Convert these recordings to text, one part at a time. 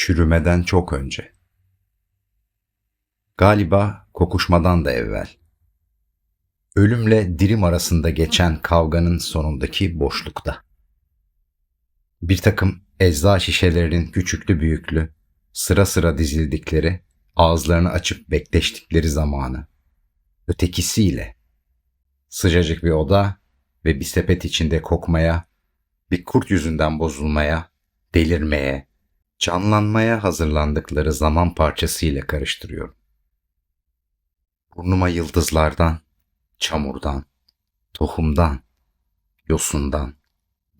Çürümeden çok önce. Galiba kokuşmadan da evvel. Ölümle dirim arasında geçen kavganın sonundaki boşlukta. Bir takım ecza şişelerinin küçüklü büyüklü, sıra sıra dizildikleri, ağızlarını açıp bekleştikleri zamanı. Ötekisiyle. Sıcacık bir oda ve bir sepet içinde kokmaya, bir kurt yüzünden bozulmaya, delirmeye, canlanmaya hazırlandıkları zaman parçasıyla karıştırıyorum. Burnuma yıldızlardan, çamurdan, tohumdan, yosundan,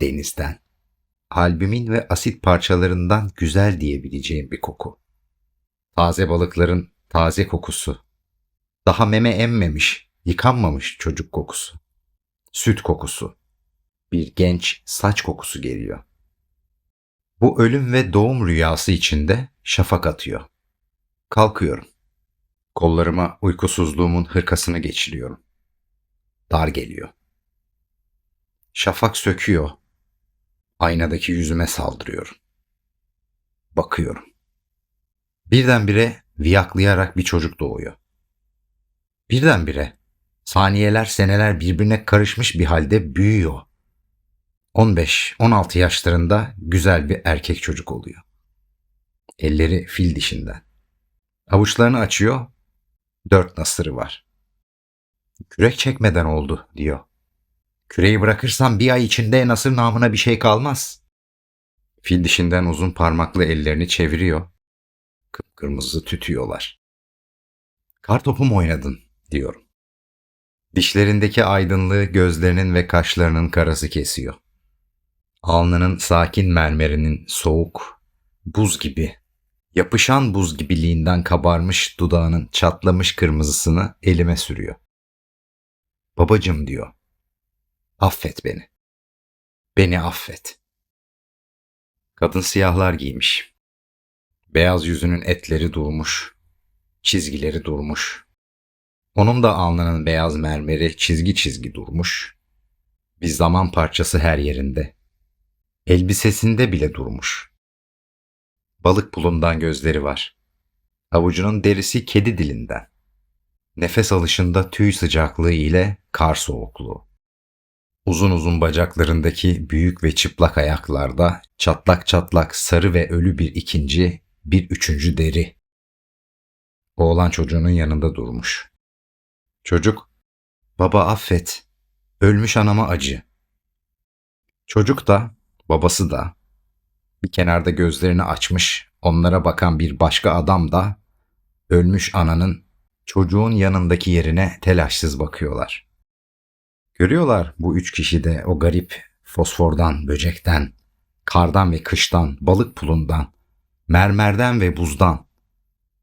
denizden, albümin ve asit parçalarından güzel diyebileceğim bir koku. Taze balıkların taze kokusu. Daha meme emmemiş, yıkanmamış çocuk kokusu. Süt kokusu. Bir genç saç kokusu geliyor. Bu ölüm ve doğum rüyası içinde şafak atıyor. Kalkıyorum. Kollarıma uykusuzluğumun hırkasını geçiriyorum. Dar geliyor. Şafak söküyor. Aynadaki yüzüme saldırıyorum. Bakıyorum. Birdenbire viyaklayarak bir çocuk doğuyor. Birdenbire saniyeler seneler birbirine karışmış bir halde büyüyor. 15-16 yaşlarında güzel bir erkek çocuk oluyor. Elleri fil dişinden. Avuçlarını açıyor, dört nasırı var. Kürek çekmeden oldu diyor. Küreği bırakırsam bir ay içinde nasır namına bir şey kalmaz. Fil dişinden uzun parmaklı ellerini çeviriyor. Kıpkırmızı tütüyorlar. Kartopu mu oynadın diyorum. Dişlerindeki aydınlığı gözlerinin ve kaşlarının karası kesiyor. Alnının sakin mermerinin soğuk, buz gibi, yapışan buz gibiliğinden kabarmış dudağının çatlamış kırmızısını elime sürüyor. Babacım diyor. Affet beni. Beni affet. Kadın siyahlar giymiş. Beyaz yüzünün etleri durmuş, çizgileri durmuş. Onun da alnının beyaz mermeri çizgi çizgi durmuş. Bir zaman parçası her yerinde. Elbisesinde bile durmuş. Balık pulundan gözleri var. Avucunun derisi kedi dilinden. Nefes alışında tüy sıcaklığı ile kar soğukluğu. Uzun uzun bacaklarındaki büyük ve çıplak ayaklarda çatlak çatlak sarı ve ölü bir ikinci, bir üçüncü deri. Oğlan çocuğunun yanında durmuş. Çocuk, baba affet, ölmüş anama acı. Çocuk da, babası da, bir kenarda gözlerini açmış, onlara bakan bir başka adam da, ölmüş ananın çocuğun yanındaki yerine telaşsız bakıyorlar. Görüyorlar bu üç kişi de o garip fosfordan, böcekten, kardan ve kıştan, balık pulundan, mermerden ve buzdan,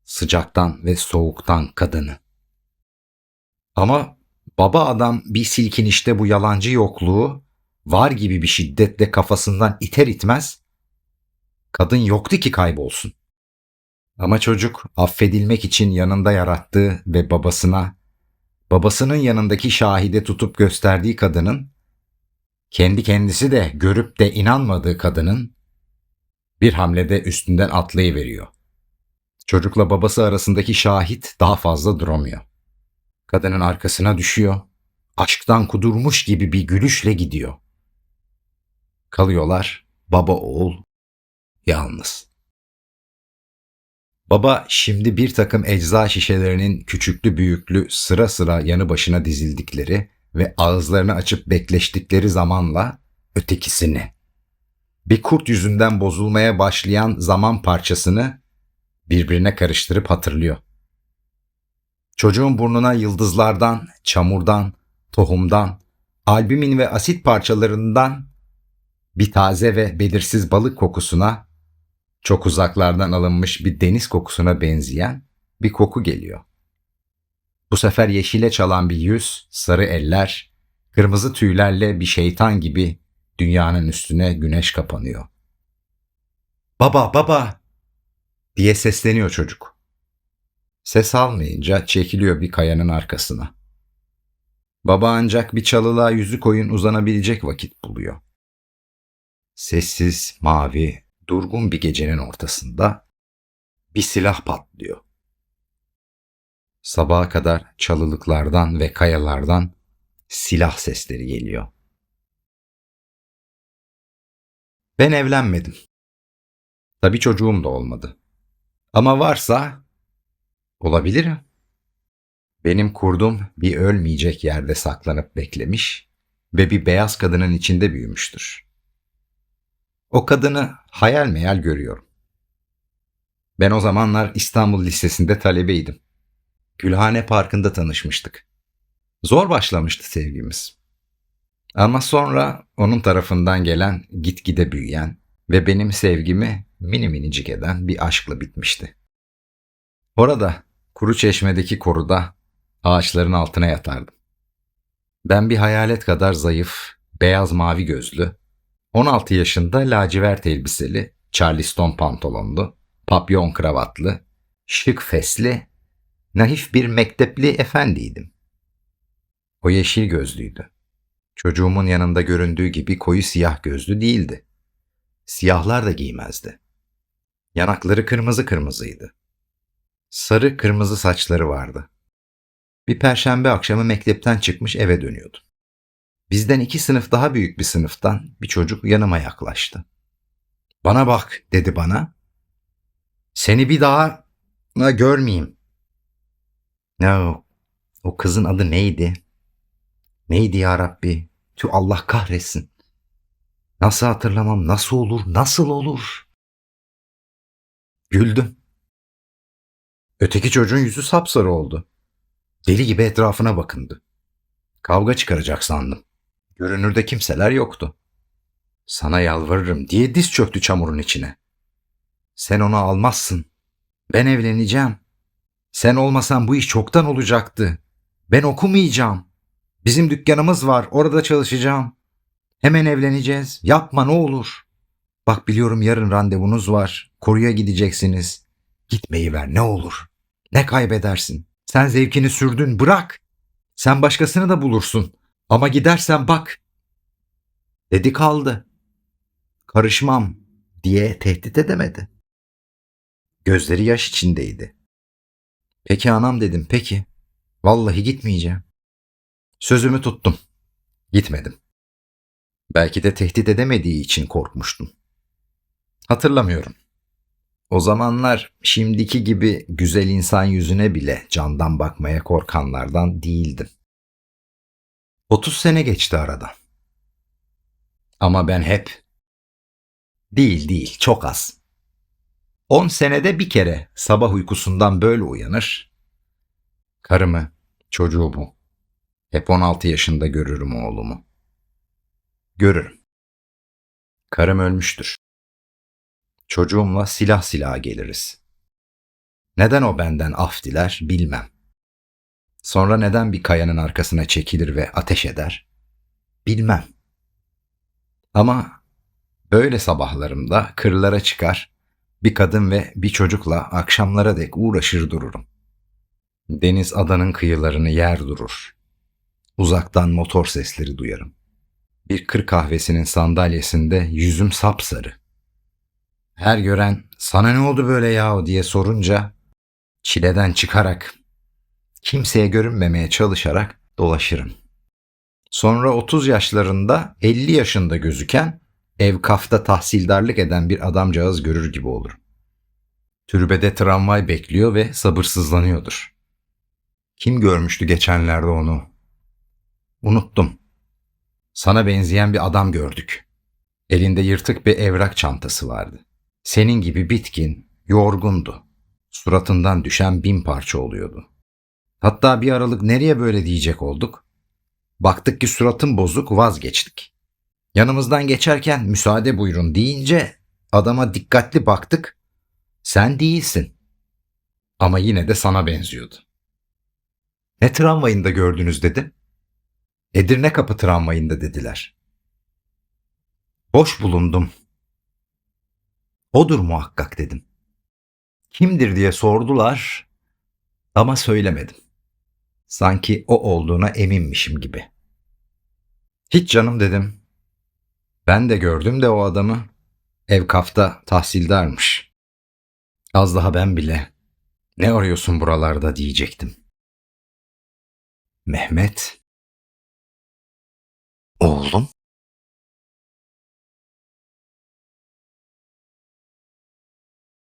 sıcaktan ve soğuktan kadını. Ama baba adam bir silkinişte bu yalancı yokluğu var gibi bir şiddetle kafasından iter itmez, kadın yoktu ki kaybolsun. Ama çocuk affedilmek için yanında yarattığı ve babasına, babasının yanındaki şahide tutup gösterdiği kadının, kendi kendisi de görüp de inanmadığı kadının bir hamlede üstünden atlayıveriyor. Çocukla babası arasındaki şahit daha fazla duramıyor. Kadının arkasına düşüyor, aşktan kudurmuş gibi bir gülüşle gidiyor. Kalıyorlar baba oğul yalnız. Baba şimdi bir takım ecza şişelerinin küçüklü büyüklü sıra sıra yanı başına dizildikleri ve ağızlarını açıp bekleştikleri zamanla ötekisini, bir kurt yüzünden bozulmaya başlayan zaman parçasını birbirine karıştırıp hatırlıyor. Çocuğun burnuna yıldızlardan, çamurdan, tohumdan, albümin ve asit parçalarından bir taze ve belirsiz balık kokusuna, çok uzaklardan alınmış bir deniz kokusuna benzeyen bir koku geliyor. Bu sefer yeşile çalan bir yüz, sarı eller, kırmızı tüylerle bir şeytan gibi dünyanın üstüne güneş kapanıyor. Baba, baba diye sesleniyor çocuk. Ses almayınca çekiliyor bir kayanın arkasına. Baba ancak bir çalılığa yüzü koyun uzanabilecek vakit buluyor. Sessiz, mavi, durgun bir gecenin ortasında Bir silah patlıyor. Sabaha kadar çalılıklardan ve kayalardan silah sesleri geliyor. Ben evlenmedim. Tabii çocuğum da olmadı. Ama varsa olabilir. Benim kurdum bir ölmeyecek yerde saklanıp beklemiş ve bir beyaz kadının içinde büyümüştür. O kadını hayal meyal görüyorum. Ben o zamanlar İstanbul Lisesi'nde talebeydim. Gülhane Parkı'nda tanışmıştık. Zor başlamıştı sevgimiz. Ama sonra onun tarafından gelen gitgide büyüyen ve benim sevgimi mini minicik eden bir aşkla bitmişti. Orada kuru çeşmedeki koruda ağaçların altına yatardım. Ben bir hayalet kadar zayıf, beyaz mavi gözlü, 16 yaşında lacivert elbiseli, charleston pantolonlu, papyon kravatlı, şık fesli, naif bir mektepli efendiydim. O yeşil gözlüydü. Çocuğumun yanında göründüğü gibi koyu siyah gözlü değildi. Siyahlar da giymezdi. Yanakları kırmızı kırmızıydı. Sarı kırmızı saçları vardı. Bir perşembe akşamı mektepten çıkmış eve dönüyordu. Bizden iki sınıf daha büyük bir sınıftan bir çocuk yanıma yaklaştı. Bana bak dedi bana. Seni bir daha görmeyeyim. Ne o? O kızın adı neydi? Neydi ya Rabbi? Tüh Allah kahretsin. Nasıl hatırlamam? Nasıl olur? Nasıl olur? Güldüm. Öteki çocuğun yüzü sapsarı oldu. Deli gibi etrafına bakındı. Kavga çıkaracak sandım. Görünürde kimseler yoktu. Sana yalvarırım diye diz çöktü çamurun içine. Sen onu almazsın. Ben evleneceğim. Sen olmasan bu iş çoktan olacaktı. Ben okumayacağım. Bizim dükkanımız var, orada çalışacağım. Hemen evleneceğiz. Yapma ne olur. Bak biliyorum yarın randevunuz var. Koruya gideceksiniz. Gitmeyi ver ne olur. Ne kaybedersin? Sen zevkini sürdün bırak. Sen başkasını da bulursun. Ama gidersen bak. Dedi kaldı. Karışmam diye tehdit edemedi. Gözleri yaş içindeydi. Peki anam dedim peki. Vallahi gitmeyeceğim. Sözümü tuttum. Gitmedim. Belki de tehdit edemediği için korkmuştum. Hatırlamıyorum. O zamanlar şimdiki gibi güzel insan yüzüne bile candan bakmaya korkanlardan değildim. 30 sene geçti arada. Ama ben hep değil değil çok az. 10 senede bir kere sabah uykusundan böyle uyanır. Karımı, çocuğumu, hep 16 yaşında görürüm oğlumu. Görürüm. Karım ölmüştür. Çocuğumla silah silaha geliriz. Neden o benden af diler bilmem. Sonra neden bir kayanın arkasına çekilir ve ateş eder? Bilmem. Ama böyle sabahlarımda kırlara çıkar, bir kadın ve bir çocukla akşamlara dek uğraşır dururum. Deniz adanın kıyılarını yer durur. Uzaktan motor sesleri duyarım. Bir kır kahvesinin sandalyesinde yüzüm sapsarı. Her gören sana ne oldu böyle yahu diye sorunca çileden çıkarak kimseye görünmemeye çalışarak dolaşırım. Sonra 30 yaşlarında 50 yaşında gözüken ev kafta tahsildarlık eden bir adamcağız görür gibi olur. Türbede tramvay bekliyor ve sabırsızlanıyordur. Kim görmüştü geçenlerde onu? Unuttum. Sana benzeyen bir adam gördük. Elinde yırtık bir evrak çantası vardı. Senin gibi bitkin, yorgundu. Suratından düşen bin parça oluyordu. Hatta bir aralık nereye böyle diyecek olduk? Baktık ki suratın bozuk vazgeçtik. Yanımızdan geçerken müsaade buyurun deyince adama dikkatli baktık. Sen değilsin. Ama yine de sana benziyordu. Ne tramvayında gördünüz dedim. Edirne kapı tramvayında dediler. Boş bulundum. Odur muhakkak dedim. Kimdir diye sordular ama söylemedim. Sanki o olduğuna eminmişim gibi. Hiç canım dedim. Ben de gördüm de o adamı. Ev kafta tahsildarmış. Az daha ben bile ne arıyorsun buralarda diyecektim. Mehmet. Oğlum.